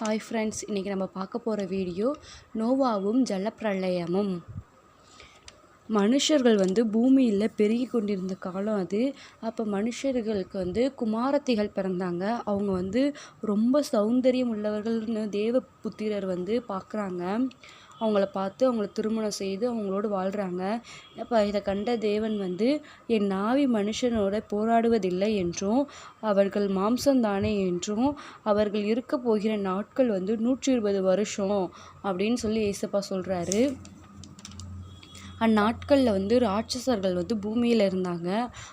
Hi friends இன்றைக்கி நம்ம பார்க்க போகிற வீடியோ நோவாவும் ஜலப்பிரளயமும். மனுஷர்கள் வந்து பூமியில் பெருகி கொண்டிருந்த காலம் அது. அப்போ மனுஷர்களுக்கு வந்து குமாரத்திகள் பிறந்தாங்க. அவங்க வந்து ரொம்ப சௌந்தரியம் உள்ளவர்கள்னு தேவ புத்திரர் வந்து பார்க்குறாங்க. அவங்கள பார்த்து அவங்கள திருமணம் செய்து அவங்களோடு வாழ்கிறாங்க அப்போ இதை கண்ட தேவன் வந்து என் நாவி மனுஷனோட போராடுவதில்லை என்றும் அவர்கள் மாம்சம்தானே என்றும் அவர்கள் இருக்க போகிற நாட்கள் வந்து நூற்றி இருபது வருஷம் அப்படின்னு சொல்லி ஏசப்பா சொல்கிறாரு அந்நாட்களில் வந்து ராட்சசர்கள் வந்து பூமியில் இருந்தாங்க.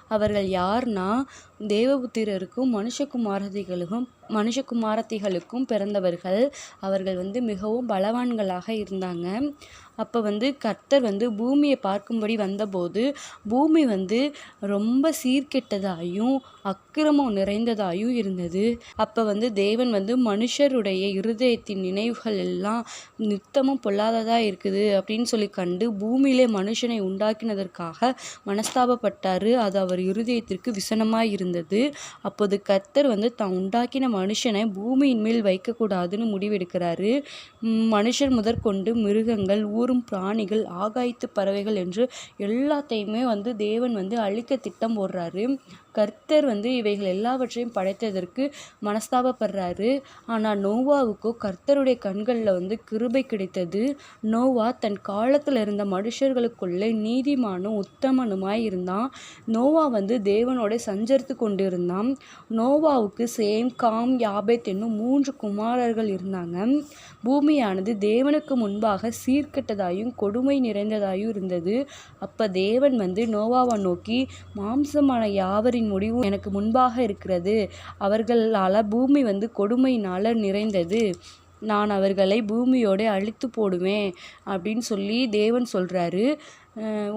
அவர்கள் யார்னா தேவபுத்திரருக்கும் மனுஷகுமாரதிகளுக்கும் மனுஷகுமாரத்திகளுக்கும் பிறந்தவர்கள். அவர்கள் வந்து மிகவும் பலவான்களாக இருந்தாங்க. அப்போ வந்து கர்த்தர் வந்து பூமியை பார்க்கும்படி வந்தபோது பூமி வந்து ரொம்ப சீர்கெட்டதாயும் அக்கிரமம் நிறைந்ததாயும் இருந்தது. அப்போ வந்து தேவன் வந்து மனுஷருடைய இருதயத்தின் நினைவுகள் எல்லாம் நித்தமும் பொல்லாததாக இருக்குது அப்படின்னு சொல்லி கண்டு பூமியிலே மனுஷனை உண்டாக்கினதற்காக மனஸ்தாபப்பட்டார். அது அவர் இருதயத்திற்கு விசனமாக இருந்தது அப்போது கர்த்தர் வந்து தான் உண்டாக்கின மனுஷனை பூமியின் மேல் வைக்கக்கூடாதுன்னு முடிவெடுக்கிறாரு. மனுஷர் முதற்கொண்டு மிருகங்கள் ஊரும் பிராணிகள் ஆகாயத்து பறவைகள் என்று எல்லாத்தையுமே வந்து தேவன் வந்து அழிக்க திட்டம் போடுறாரு. கர்த்தர் வந்து இவைகள் எல்லாவற்றையும் படைத்ததற்கு மனஸ்தாபப்படுறாரு. ஆனால் நோவாவுக்கோ கர்த்தருடைய கண்களில் வந்து கிருபை கிடைத்தது. நோவா தன் காலத்தில் இருந்த மனுஷர்களுக்குள்ளே நீதிமானும் உத்தமனுமாய் இருந்தான். நோவா வந்து தேவனோட சஞ்சரித்து கொண்டிருந்தான். நோவாவுக்கு சேம் காம் யாபேத் என்னும் மூன்று குமாரர்கள் இருந்தாங்க. பூமியானது தேவனுக்கு முன்பாக சீர்கெட்டதாயும் கொடுமை நிறைந்ததாயும் இருந்தது. அப்போ தேவன் வந்து நோவாவை நோக்கி மாம்சமான யாவரின் முடிவும் எனக்கு முன்பாக இருக்கிறது. அவர்களால் பூமி வந்து கொடுமையினால் நிறைந்தது. நான் அவர்களை பூமியோடு அழித்து போடுவேன் அப்படின்னு சொல்லி தேவன் சொல்கிறாரு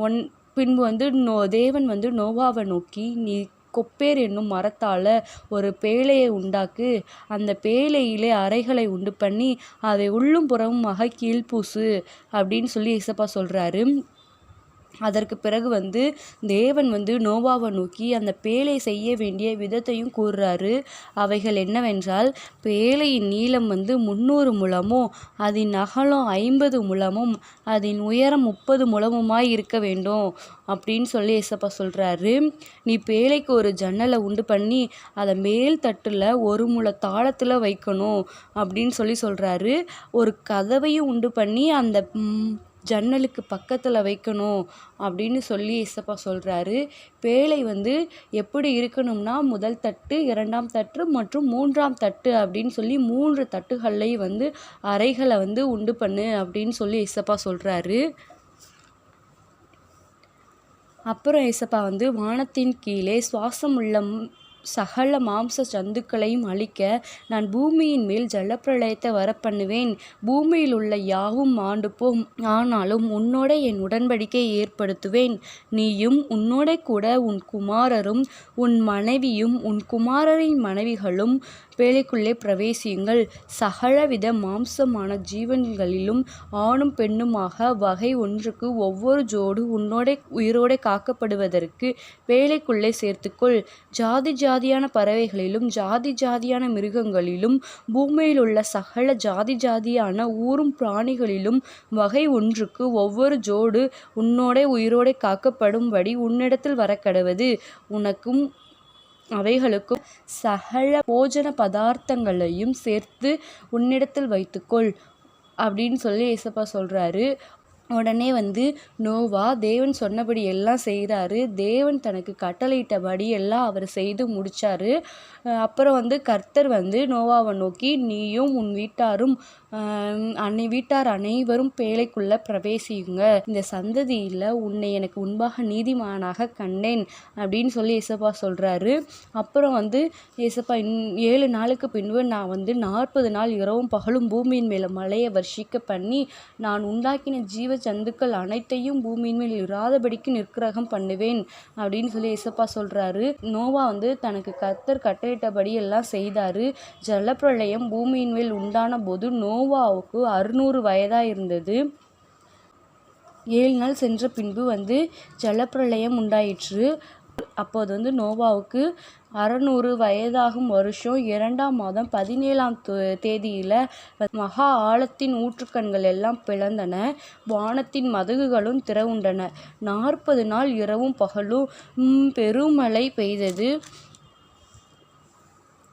ஒன் பின்பு வந்து நோ தேவன் வந்து நோவாவை நோக்கி நீ கொப்பேர் என்னும் மரத்தால் ஒரு பேழையை உண்டாக்கு. அந்த பேழையிலே அறைகளை உண்டு பண்ணி அதை உள்ளும் புறமுமாக கீழ்பூசு அப்படின்னு சொல்லி இசப்பா சொல்கிறாரு அதற்கு பிறகு வந்து தேவன் வந்து நோவாவை நோக்கி அந்த பேழை செய்ய வேண்டிய விதத்தையும் கூறுறாரு. அவைகள் என்னவென்றால் பேழையின் நீளம் வந்து முந்நூறு முழமும் அதன் அகலம் ஐம்பது முழமும் அதன் உயரம் முப்பது முழமுமாய் இருக்க வேண்டும் அப்படின்னு சொல்லி எசப்பா சொல்கிறாரு நீ பேழைக்கு ஒரு ஜன்னலை உண்டு பண்ணி அதை மேல் தட்டில் ஒரு முழ தாளத்தில் வைக்கணும் அப்படின்னு சொல்லி சொல்கிறாரு ஒரு கதவையும் உண்டு பண்ணி அந்த ஜன்னலுக்கு பக்கத்தில் வைக்கணும் அப்படின்னு சொல்லி ஏசப்பா சொல்கிறாரு பேழை வந்து எப்படி இருக்கணும்னா முதல் தட்டு இரண்டாம் தட்டு மற்றும் மூன்றாம் தட்டு அப்படின்னு சொல்லி மூன்று தட்டுகள்லையும் வந்து அறைகளை வந்து உண்டு பண்ணு அப்படின்னு சொல்லி ஏசப்பா சொல்கிறாரு அப்புறம் ஏசப்பா வந்து வானத்தின் கீழே சுவாசம் உள்ள சகல மாம்ச ஜந்துக்களையும் அழிக்க நான் பூமியின் மேல் ஜலப்பிரளயத்தை வரப்பண்ணுவேன். பூமியில் உள்ள யாவும் ஆண்டுப்போம் ஆனாலும் உன்னோட என் உடன்படிக்கை ஏற்படுத்துவேன். நீயும் உன்னோட கூட உன் குமாரரும் உன் மனைவியும் உன் குமாரரின் மனைவிகளும் வேலைக்குள்ளே பிரவேசியுங்கள். சகலவித மாம்சமான ஜீவன்களிலும் ஆணும் பெண்ணுமாக வகை ஒன்றுக்கு ஒவ்வொரு ஜோடு உன்னோட உயிரோட காக்கப்படுவதற்கு வேலைக்குள்ளே சேர்த்துக்கொள். ஜாதி ஜா ஜாதியான பறவைகளிலும் ஜாதி ஜாதியான மிருகங்களிலும் பூமியில் உள்ள சகல ஜாதி ஜாதியான ஊரும் பிராணிகளிலும் வகை ஒன்றுக்கு ஒவ்வொரு ஜோடு உன்னோட உயிரோடே காக்கப்படும்படி உன்னிடத்தில் வரக்கடவது. உனக்கும் அவைகளுக்கும் சகல போஜன பதார்த்தங்களையும் சேர்த்து உன்னிடத்தில் வைத்துக்கொள் அப்படின்னு சொல்லி ஏசப்பா சொல்கிறாரு உடனே வந்து நோவா தேவன் சொன்னபடி எல்லாம் செய்கிறாரு. தேவன் தனக்கு கட்டளையிட்டபடி எல்லாம் அவர் செய்து முடித்தார் அப்புறம் வந்து கர்த்தர் வந்து நோவாவை நோக்கி நீயும் உன் வீட்டாரும் அன்னை வீட்டார் அனைவரும் பேழைக்குள்ளே பிரவேசியுங்க. இந்த சந்ததியில் உன்னை எனக்கு உண்பாக நீதிமானாக கண்டேன் அப்படின்னு சொல்லி இசப்பா சொல்கிறாரு அப்புறம் வந்து இசப்பா இன் ஏழு நாளுக்கு பின்பு நான் வந்து நாற்பது நாள் இரவும் பகலும் பூமியின் மேலே மழையை வர்ஷிக்க பண்ணி நான் உண்டாக்கின ஜீவ ஜந்துக்கள் அனைத்தையும் பூமியின் மேல் இராதபடிக்கு நிற்கிரகம் பண்ணுவேன் அப்படின்னு சொல்லி இசப்பா சொல்கிறாரு நோவா வந்து தனக்கு கத்தர் கட்டளையிட்டபடி எல்லாம் செய்தார். ஜலப்பிரளயம் பூமியின் மேல் உண்டான போது நோவாவுக்கு அறுநூறு வயதாக இருந்தது ஏழு நாள் சென்ற பின்பு வந்து ஜலப்பிரளயம் உண்டாயிற்று. அப்போது வந்து நோவாவுக்கு அறநூறு வயதாகும் வருஷம் இரண்டாம் மாதம் பதினேழாம் தேதியில் மகா ஆழத்தின் ஊற்றுக்கண்கள் எல்லாம் பிளந்தன. வானத்தின் மதகுகளும் திறவுண்டன. நாற்பது நாள் இரவும் பகலும் பெருமழை பெய்தது.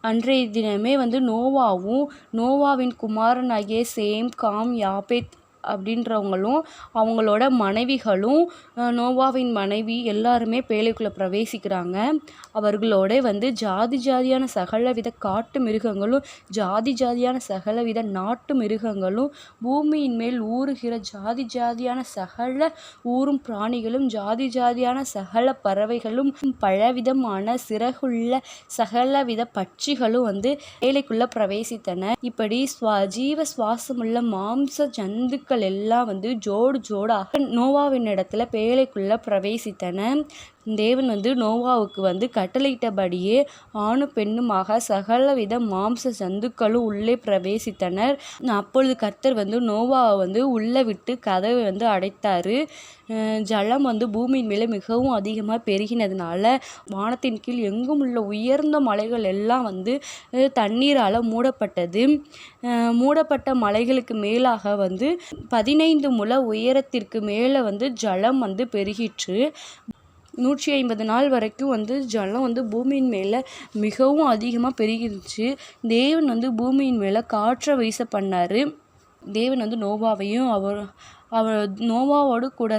அன்றைய தினமே வந்து நோவாவும் நோவாவின் குமாரனாகிய சேம் காம் யாபேத் அப்படின்றவங்களும் அவங்களோட மனைவிகளும் நோவாவின் மனைவி எல்லாருமே பேழைக்குள்ளே பிரவேசிக்கிறாங்க. அவர்களோட வந்து ஜாதி ஜாதியான சகலவித காட்டு மிருகங்களும் ஜாதி ஜாதியான சகலவித நாட்டு மிருகங்களும் பூமியின் மேல் ஊறுகிற ஜாதி ஜாதியான சகல ஊறும் பிராணிகளும் ஜாதி ஜாதியான சகல பறவைகளும் பலவிதமான சிறகுள்ள சகலவித பட்சிகளும் வந்து வேலைக்குள்ளே பிரவேசித்தன. இப்படி ஸ்வா ஜீவ சுவாசமுள்ள மாம்ச ஜந்துக்கள் எல்லாம் வந்து ஜோடு ஜோடாக நோவாவின் இடத்துல பேழைக்குள்ளே பிரவேசித்தன. தேவன் வந்து நோவாவுக்கு வந்து கட்டளையிட்டபடியே ஆணும் பெண்ணுமாக சகலவித மாம்ச சந்துக்களும் உள்ளே பிரவேசித்தனர். அப்பொழுது கர்த்தர் வந்து நோவாவை வந்து உள்ளே விட்டு கதவை வந்து அடைத்தார். ஜலம் வந்து பூமியின் மேலே மிகவும் அதிகமாக பெருகினதுனால வானத்தின் கீழ் எங்கும் உள்ள உயர்ந்த மலைகள் எல்லாம் வந்து தண்ணீரால் மூடப்பட்டது. மூடப்பட்ட மலைகளுக்கு மேலாக வந்து பதினைந்து முழ உயரத்திற்கு மேலே வந்து ஜலம் வந்து பெருகிற்று. நூற்றி ஐம்பது நாள் வரைக்கும் வந்து ஜலம் வந்து பூமியின் மேலே மிகவும் அதிகமாக பெருகிருச்சு. தேவன் வந்து பூமியின் மேலே காற்றை வீச பண்ணார். தேவன் வந்து நோவாவையும் அவர் அவர் நோவாவோடு கூட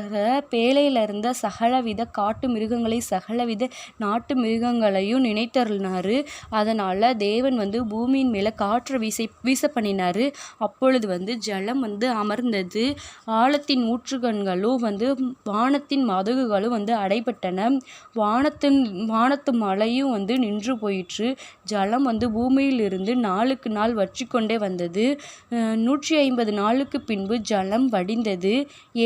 பேழையில் இருந்த சகலவித காட்டு மிருகங்களை சகலவித நாட்டு மிருகங்களையும் நினைத்தருளினார். அதனால் தேவன் வந்து பூமியின் மேலே காற்று வீசை வீச பண்ணினார் அப்பொழுது வந்து ஜலம் வந்து அமர்ந்தது. ஆழத்தின் ஊற்றுகண்களும் வந்து வானத்தின் மதகுகளும் வந்து அடைபட்டன. வானத்தின் வானத்து மழையும் வந்து நின்று போயிற்று. ஜலம் வந்து பூமியிலிருந்து நாளுக்கு நாள் வற்றிக்கொண்டே வந்தது. நூற்றி ஐம்பது நாளுக்கு பின்பு ஜலம் வடிந்தது. அல்லது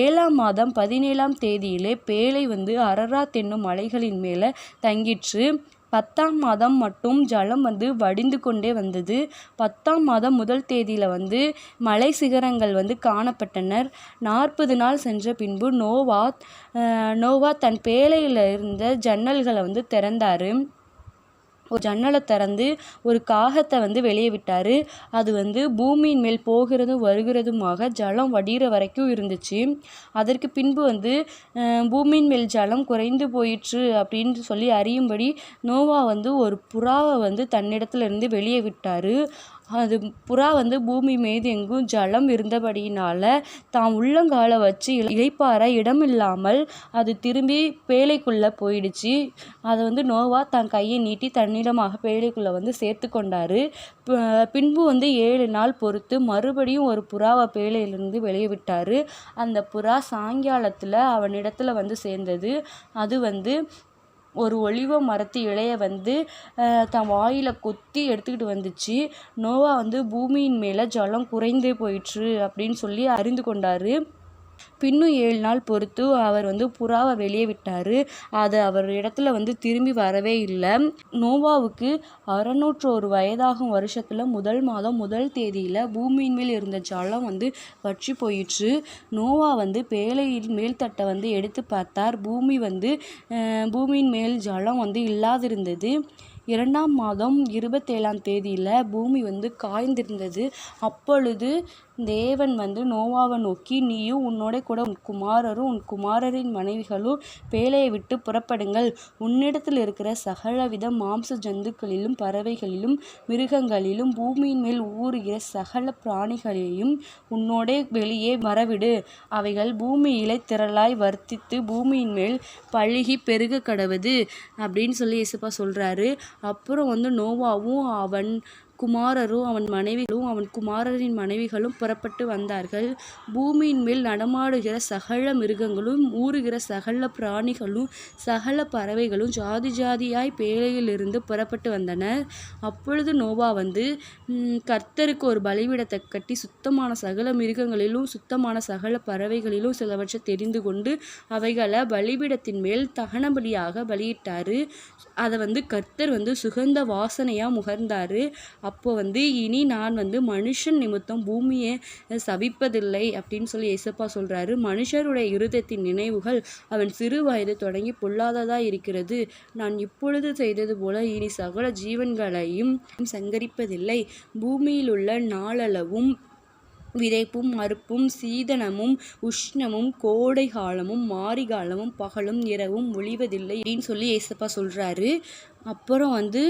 ஏழாம் மாதம் பதினேழாம் தேதியிலே பேழை வந்து அரராத் என்னும் மலைகளின் மேலே தங்கிற்று. பத்தாம் மாதம் மட்டும் ஜலம் வந்து வடிந்து கொண்டே வந்தது. பத்தாம் மாதம் முதல் தேதியில் வந்து மலை சிகரங்கள் வந்து காணப்பட்டனர். நாற்பது நாள் சென்ற பின்பு நோவா நோவா தன் பேழையில் இருந்த ஜன்னல்களை வந்து திறந்தார். ஒரு ஜன்னலை திறந்து ஒரு காகத்தை வந்து வெளியே விட்டார். அது வந்து பூமியின் மேல் போகிறதும் வருகிறதுமாக ஜலம் வடிகிற வரைக்கும் இருந்துச்சு. அதற்கு பின்பு வந்து பூமியின் மேல் ஜலம் குறைந்து போயிற்று அப்படின்னு சொல்லி அறியும்படி நோவா வந்து ஒரு புறாவை வந்து தன்னிடத்துலேருந்து வெளியே விட்டார். அது புறா வந்து பூமி மீது எங்கும் ஜலம் இருந்தபடியினால் தான் உள்ளங்காலை வச்சு இளைப்பாற இடமில்லாமல் அது திரும்பி பேழைக்குள்ளே போயிடுச்சு. அதை வந்து நோவா தன் கையை நீட்டி தன்னிடமாக பேழைக்குள்ளே வந்து சேர்த்து கொண்டார். பின்பு வந்து ஏழு நாள் பொறுத்து மறுபடியும் ஒரு புறாவை பேழையிலிருந்து வெளியே விட்டார். அந்த புறா சாயங்காலத்தில் அவனிடத்தில் வந்து சேர்ந்தது. அது வந்து ஒரு ஒலிவ மரத்து இலையை வந்து தன் வாயில் கொத்தி எடுத்துக்கிட்டு வந்துச்சு. நோவா வந்து பூமியின் மேலே ஜலம் குறைந்தே போயிற்று அப்படின்னு சொல்லி அறிந்து கொண்டார். பின்னும் ஏழு நாள் பொறுத்து அவர் வந்து புறாவை வெளியே விட்டார். அது அவர் இடத்துல வந்து திரும்பி வரவே இல்லை. நோவாவுக்கு அறநூற்றோரு வயதாகும் வருஷத்தில் முதல் மாதம் முதல் தேதியில் பூமியின் மேல் இருந்த ஜலம் வந்து வற்றி போயிற்று. நோவா வந்து பேழையின் மேல்தட்டை வந்து எடுத்து பார்த்தார். பூமி வந்து பூமியின் மேல் ஜலம் வந்து இல்லாதிருந்தது. இரண்டாம் மாதம் இருபத்தேழாம் தேதியில் பூமி வந்து காய்ந்திருந்தது. அப்பொழுது தேவன் வந்து நோவாவை நோக்கி நீயும் உன்னோட கூட உன் குமாரரும் உன் குமாரரின் மனைவிகளும் பேழையை விட்டு புறப்படுங்கள். உன்னிடத்தில் இருக்கிற சகலவித மாம்ச ஜந்துக்களிலும் பறவைகளிலும் மிருகங்களிலும் பூமியின் மேல் ஊறுகிற சகல பிராணிகளையும் உன்னோட வெளியே வரவிடு அவைகள் பூமியிலே திரளாய் வர்த்தித்து பூமியின் மேல் பழுகி பெருக கடவுது அப்படின்னு சொல்லி இயேசுப்பா சொல்கிறாரு அப்புறம் வந்து நோவாவும் அவன் குமாரரும் அவன் மனைவிகளும் அவன் குமாரரின் மனைவிகளும் புறப்பட்டு வந்தார்கள். பூமியின் மேல் நடமாடுகிற சகல மிருகங்களும் ஊறுகிற சகல பிராணிகளும் சகல பறவைகளும் ஜாதி ஜாதியாய் பேழையிலிருந்து புறப்பட்டு வந்தனர். அப்பொழுது நோவா வந்து கர்த்தருக்கு ஒரு பலிபீடத்தை கட்டி சுத்தமான சகல மிருகங்களிலும் சுத்தமான சகல பறவைகளிலும் சிலவற்றை தெரிந்து கொண்டு அவைகளை பலிபீடத்தின் மேல் தகனபலியாக பலியிட்டார். அதை வந்து கர்த்தர் வந்து சுகந்த வாசனையாக முகர்ந்தார். அப்போ வந்து இனி நான் வந்து மனுஷன் நிமித்தம் பூமியை சவிப்பதில்லை அப்படின்னு சொல்லி ஏசப்பா சொல்கிறாரு மனுஷருடைய இருதயத்தின் நினைவுகள் அவன் சிறு வயது தொடங்கி பொல்லாததாக இருக்கிறது. நான் இப்பொழுது செய்தது போல இனி சகல ஜீவன்களையும் சங்கரிப்பதில்லை. பூமியிலுள்ள நாளளவும் விதைப்பும் அறுப்பும் சீதனமும் உஷ்ணமும் கோடை காலமும் மாரி காலமும் பகலும் இரவும் ஒழிவதில்லை அப்படின்னு சொல்லி ஏசப்பா சொல்கிறாரு அப்புறம் வந்து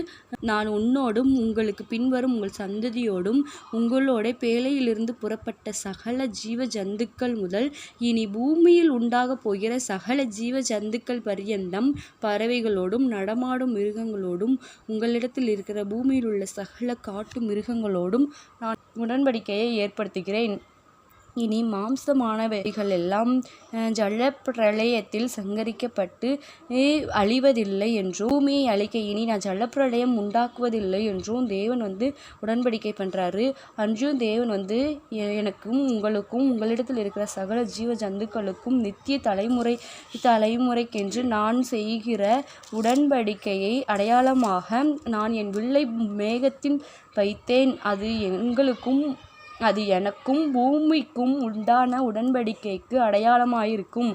நான் உன்னோடும் உங்களுக்கு பின்வரும் உங்கள் சந்ததியோடும் உங்களோட பேழையிலிருந்து புறப்பட்ட சகல ஜீவ ஜந்துக்கள் முதல் இனி பூமியில் உண்டாகப் போகிற சகல ஜீவ ஜந்துக்கள் பரியந்தம் பறவைகளோடும் நடமாடும் மிருகங்களோடும் உங்களிடத்தில் இருக்கிற பூமியில் உள்ள சகல காட்டு மிருகங்களோடும் நான் உடன்படிக்கையை ஏற்படுத்துகிறேன். இனி மாம்சமானவைகள் எல்லாம் ஜல்லப்பிரளயத்தில் சங்கரிக்கப்பட்டு அழிவதில்லை என்றும் பூமியை அழிக்க இனி நான் ஜலப்பிரளயம் உண்டாக்குவதில்லை என்றும் தேவன் வந்து உடன்படிக்கை பண்ணுறாரு அன்றும் தேவன் வந்து எனக்கும் உங்களுக்கும் உங்களிடத்தில் இருக்கிற சகல ஜீவ ஜந்துக்களுக்கும் நித்திய தலைமுறை தலைமுறைக்கென்று நான் செய்கிற உடன்படிக்கையை அடையாளமாக நான் என் வில்லை மேகத்தின் வைத்தேன். அது எங்களுக்கும் அது எனக்கும் பூமிக்கும் உண்டான உடன்படிக்கைக்கு அடையாளமாயிருக்கும்.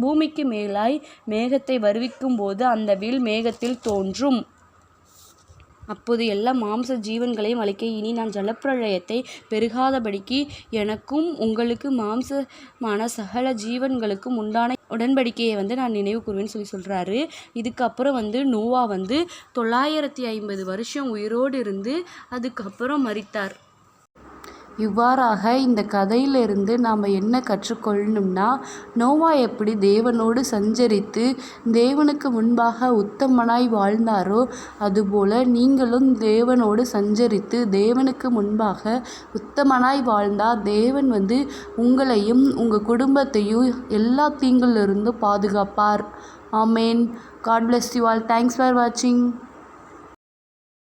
பூமிக்கு மேலாய் மேகத்தை வருவிக்கும் போது அந்த வில் மேகத்தில் தோன்றும். அப்போது எல்லா மாம்ச ஜீவன்களையும் அழிக்க இனி நான் ஜலப்பிரளயத்தை பெருகாதபடிக்கு எனக்கும் உங்களுக்கு மாம்சமான சகல ஜீவன்களுக்கும் உண்டான உடன்படிக்கையை வந்து நான் நினைவு கூறுவேன்னு சொல்லி சொல்கிறாரு இதுக்கப்புறம் வந்து நோவா வந்து தொள்ளாயிரத்தி ஐம்பது வருஷம் உயிரோடு இருந்து அதுக்கப்புறம் மறித்தார் இவ்வாறாக இந்த கதையிலிருந்து நாம் என்ன கற்றுக்கொள்ளணும்னா நோவா எப்படி தேவனோடு சஞ்சரித்து தேவனுக்கு முன்பாக உத்தமனாய் வாழ்ந்தாரோ அதுபோல் நீங்களும் தேவனோடு சஞ்சரித்து தேவனுக்கு முன்பாக உத்தமனாய் வாழ்ந்தால் தேவன் வந்து உங்களையும் உங்கள் குடும்பத்தையும் எல்லா தீங்கிலிருந்தும் பாதுகாப்பார். Amen. God bless you all thanks for வாட்சிங்